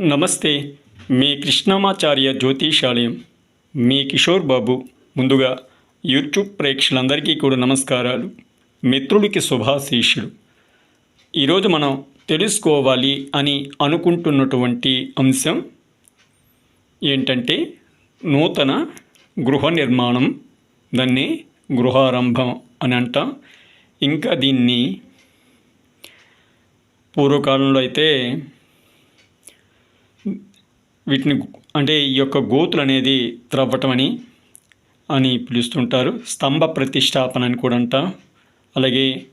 నమస్తే మీ కృష్ణమాచార్య జ్యోతిషాలయం మీ కిషోర్ బాబు. ముందుగా యూట్యూబ్ ప్రేక్షకులందరికీ కూడా నమస్కారాలు. మిత్రుడికి శుభాశీషులు ఈరోజు మనం తెలుసుకోవాలి అని అనుకుంటున్నటువంటి అంశం ఏంటంటే నూతన గృహ నిర్మాణం దాన్ని గృహారంభం అని అంటాం. ఇంకా దీన్ని పూర్వకాలంలో అయితే వీటిని అంటే ఈ యొక్క గోతులు అనేది త్రవ్వటం అని అని పిలుస్తుంటారు. స్తంభ ప్రతిష్టాపన అని కూడా అంట. అలాగే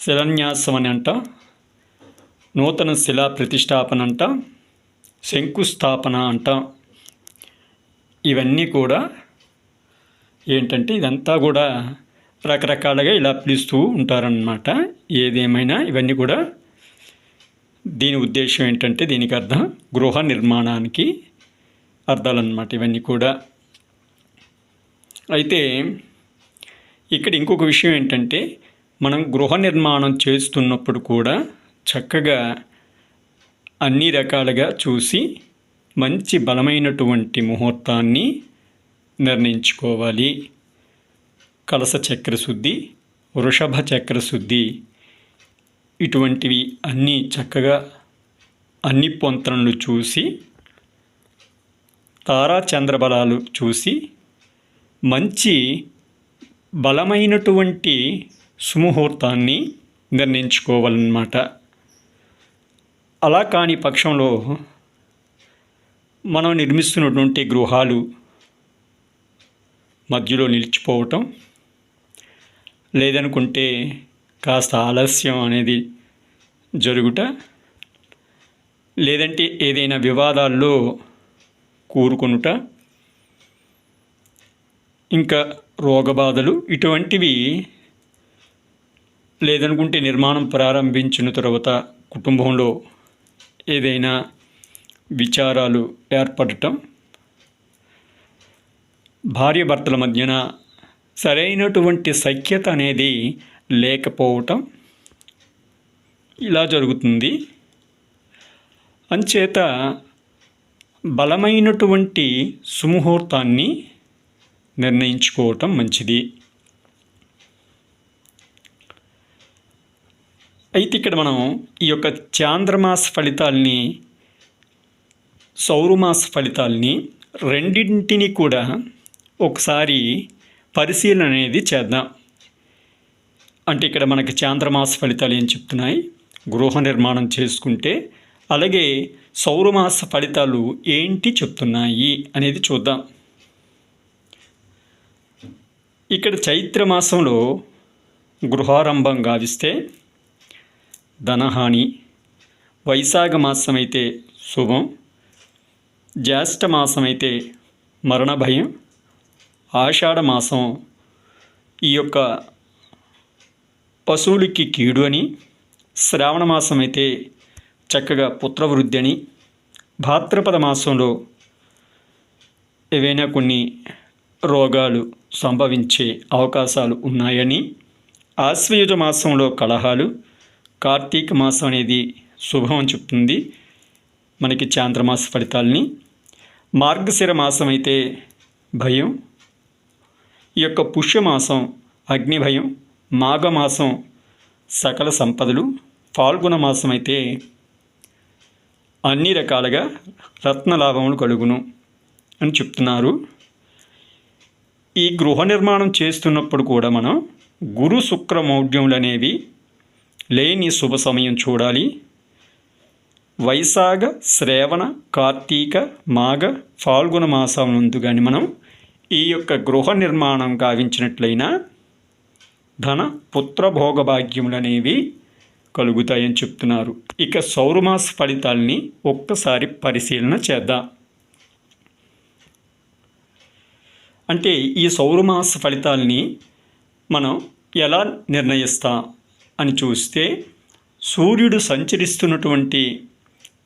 శిలాన్యాసం అని అంట. నూతన శిలా ప్రతిష్టాపన అంట. శంకుస్థాపన అంట. ఇవన్నీ కూడా ఏంటంటే ఇదంతా కూడా రకరకాలుగా ఇలా పిలుస్తూ ఉంటారన్నమాట. ఏదేమైనా ఇవన్నీ కూడా దీని ఉద్దేశం ఏంటంటే దీనికి అర్థం గృహ నిర్మాణానికి అర్థాలన్నమాట ఇవన్నీ కూడా. అయితే ఇక్కడ ఇంకొక విషయం ఏంటంటే మనం గృహ నిర్మాణం చేస్తున్నప్పుడు కూడా చక్కగా అన్ని రకాలుగా చూసి మంచి బలమైనటువంటి ముహూర్తాన్ని నిర్ణయించుకోవాలి. కలస చక్రశుద్ధి వృషభ చక్రశుద్ధి ఇటువంటివి అన్నీ చక్కగా అన్ని పొంతనలు చూసి తారా చంద్రబలాలు చూసి మంచి బలమైనటువంటి సుముహూర్తాన్ని నిర్ణయించుకోవాలన్నమాట. అలా కాని పక్షంలో మనం నిర్మిస్తున్నటువంటి గృహాలు మధ్యలో నిలిచిపోవటం లేదనుకుంటే కాస్త ఆలస్యం అనేది జరుగుట లేదంటే ఏదైనా వివాదాల్లో కూరుకొనుట. ఇంకా రోగబాధలు ఇటువంటివి లేదనుకుంటే నిర్మాణం ప్రారంభించిన తర్వాత కుటుంబంలో ఏదైనా విచారాలు ఏర్పడటం. భార్యాభర్తల మధ్యన సరైనటువంటి సఖ్యత అనేది లేకపోవటం ఇలా జరుగుతుంది. అంచేత బలమైనటువంటి సుముహూర్తాన్ని నిర్ణయించుకోవటం మంచిది. అయితే ఇక్కడ మనం ఈ యొక్క చాంద్రమాస ఫలితాల్ని సౌరమాస ఫలితాల్ని రెండింటిని కూడా ఒకసారి పరిశీలన అనేది చేద్దాం. అంటే ఇక్కడ మనకి చాంద్రమాస ఫలితాలు ఏం చెప్తున్నాయి? గృహ నిర్మాణం చేసుకుంటే అలాగే సౌరమాస ఫలితాలు ఏంటి చెప్తున్నాయి అనేది చూద్దాం. ఇక్కడ చైత్ర మాసంలో గృహారంభం గావిస్తే ధనహాని వైశాఖ మాసం అయితే శుభం జ్యేష్ఠ మాసం అయితే మరణ భయం ఆషాఢ మాసం ఈ యొక్క పశువులకి కీడు అని శ్రావణ మాసం అయితే చక్కగా పుత్రవృద్ధి అని భాద్రపద మాసంలో ఏవైనా కొన్ని రోగాలు సంభవించే అవకాశాలు ఉన్నాయని ఆశ్వయుజ మాసంలో కలహాలు కార్తీక మాసం అనేది శుభం అని చెప్తుంది. మనకి చాంద్రమాస ఫలితాలని. మార్గశిర మాసం అయితే భయం. ఈ యొక్క పుష్యమాసం అగ్ని భయం మాఘమాసం సకల సంపదలు. ఫాల్గుణ మాసం అయితే అన్ని రకాలుగా రత్న లాభములు కలుగును అని చెప్తున్నారు. ఈ గృహ నిర్మాణం చేస్తున్నప్పుడు కూడా మనం గురు శుక్ర మౌఢ్యములు అనేవి లేని శుభ సమయం చూడాలి. వైశాఖ శ్రేవణ కార్తీక మాఘ ఫాల్గుణ మాసం నందు కానీ మనం ఈ యొక్క గృహ నిర్మాణం గావించినట్లయినా ధన పుత్ర భోగభాగ్యములు అనేవి కలుగుతాయని చెప్తున్నారు. ఇక సౌరమాస ఫలితాల్ని ఒక్కసారి పరిశీలన చేద్దాం. అంటే ఈ సౌరమాస ఫలితాల్ని మనం ఎలా నిర్ణయిస్తాం అని చూస్తే సూర్యుడు సంచరిస్తున్నటువంటి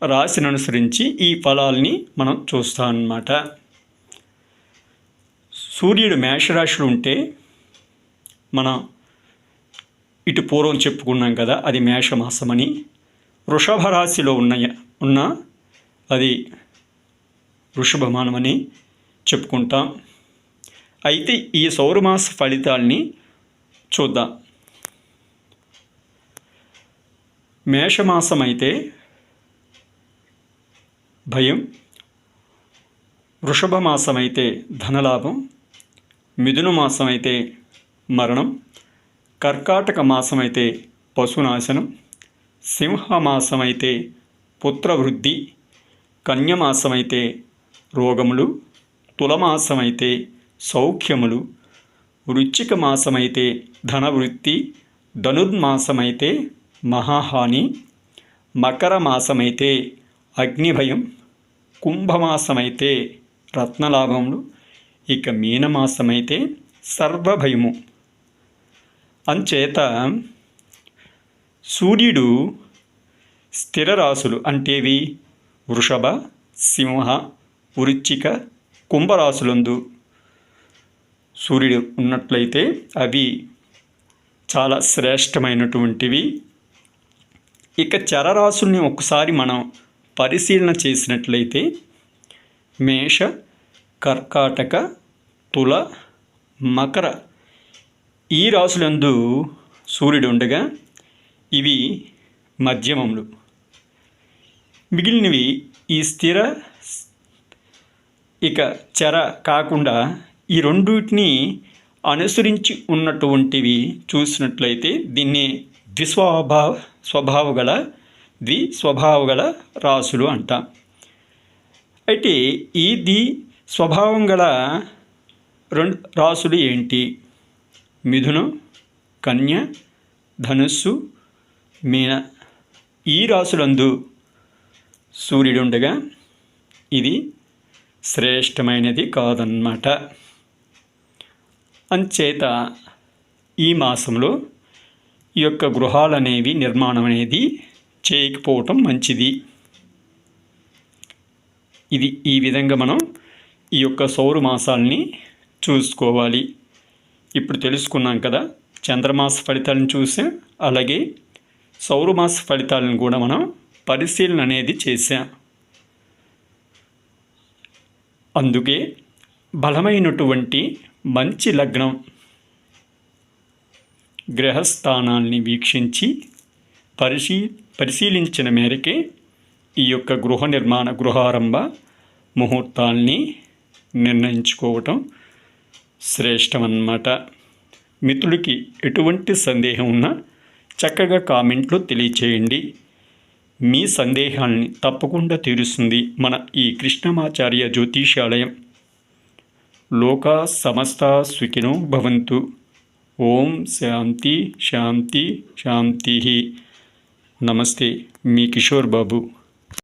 రాశిని అనుసరించి ఈ ఫలాల్ని మనం చూస్తాం అన్నమాట సూర్యుడు మేషరాశిలో ఉంటే మనం ఇటు పూర్వం చెప్పుకున్నాం కదా అది మేషమాసమని. వృషభ రాశిలో ఉన్న ఉన్న అది వృషభమానమని చెప్పుకుంటాం. అయితే ఈ సౌరమాస ఫలితాల్ని చూద్దాం. మేషమాసం అయితే భయం వృషభ మాసం అయితే ధనలాభం మిథున మాసం అయితే మరణం కర్కాటక మాసమైతే పశునాశనం సింహమాసం అయితే పుత్రవృద్ధి కన్యమాసమైతే రోగములు తులమాసమైతే సౌఖ్యములు వృచ్చిక మాసమైతే ధనవృత్తి ధనుర్మాసమైతే మహాహాని మకర మాసమైతే అగ్నిభయం కుంభమాసమైతే రత్నలాభములు ఇక మీనమాసమైతే సర్వభయము. అంచేత సూర్యుడు స్థిర రాశులు అంటేవి వృషభ సింహ వృచ్చిక కుంభరాశులందు. సూర్యుడు ఉన్నట్లయితే అవి చాలా శ్రేష్టమైనటువంటివి. ఇక చరరాశుల్ని ఒకసారి మనం పరిశీలన చేసినట్లయితే మేష కర్కాటక తుల మకర ఈ రాశులందు సూర్యుడు ఉండగా ఇవి మధ్యమములు మిగిలినవి ఈ స్థిర ఇక చెర కాకుండా ఈ రెండింటిని అనుసరించి ఉన్నటువంటివి చూసినట్లయితే దీన్ని ద్విస్వభావ స్వభావ గల ద్వి స్వభావ గల రాసులు అంటాం. అయితే ఈ ద్వి స్వభావం గల రెండు రాసులు ఏంటి? మిథునం కన్య ధనుస్సు మీన. ఈ రాసులందు సూర్యుడు ఉండగా ఇది శ్రేష్టమైనది కాదన్నమాట అంచేత ఈ మాసంలో ఈ యొక్క గృహాలు అనేవి నిర్మాణం అనేది చేయకపోవటం మంచిది. ఇది ఈ విధంగా మనం ఈ యొక్క సౌర మాసాలని చూసుకోవాలి. ఇప్పుడు తెలుసుకున్నాం కదా చంద్రమాస ఫలితాలను చూసాం అలాగే సౌరమాస ఫలితాలను కూడా మనం పరిశీలన అనేది చేశాం. అందుకే బలమైనటువంటి మంచి లగ్నం గ్రహస్థానాల్ని వీక్షించి పరిశీ పరిశీలించిన మేరకే ఈ యొక్క గృహ నిర్మాణ గృహారంభ ముహూర్తాల్ని నిర్ణయించుకోవటం శ్రేష్టమన్నమాట. మిత్రుడికి ఎటువంటి సందేహం ఉన్నా చక్కగా కామెంట్లో తెలియచేయండి. మీ సందేహాల్ని తప్పకుండా తీరుస్తుంది మన ఈ కృష్ణమాచార్య జ్యోతిషాలయం లోకా సమస్త సుఖినో భవంతు. ఓం శాంతి శాంతి శాంతి. నమస్తే మీ కిషోర్ బాబు.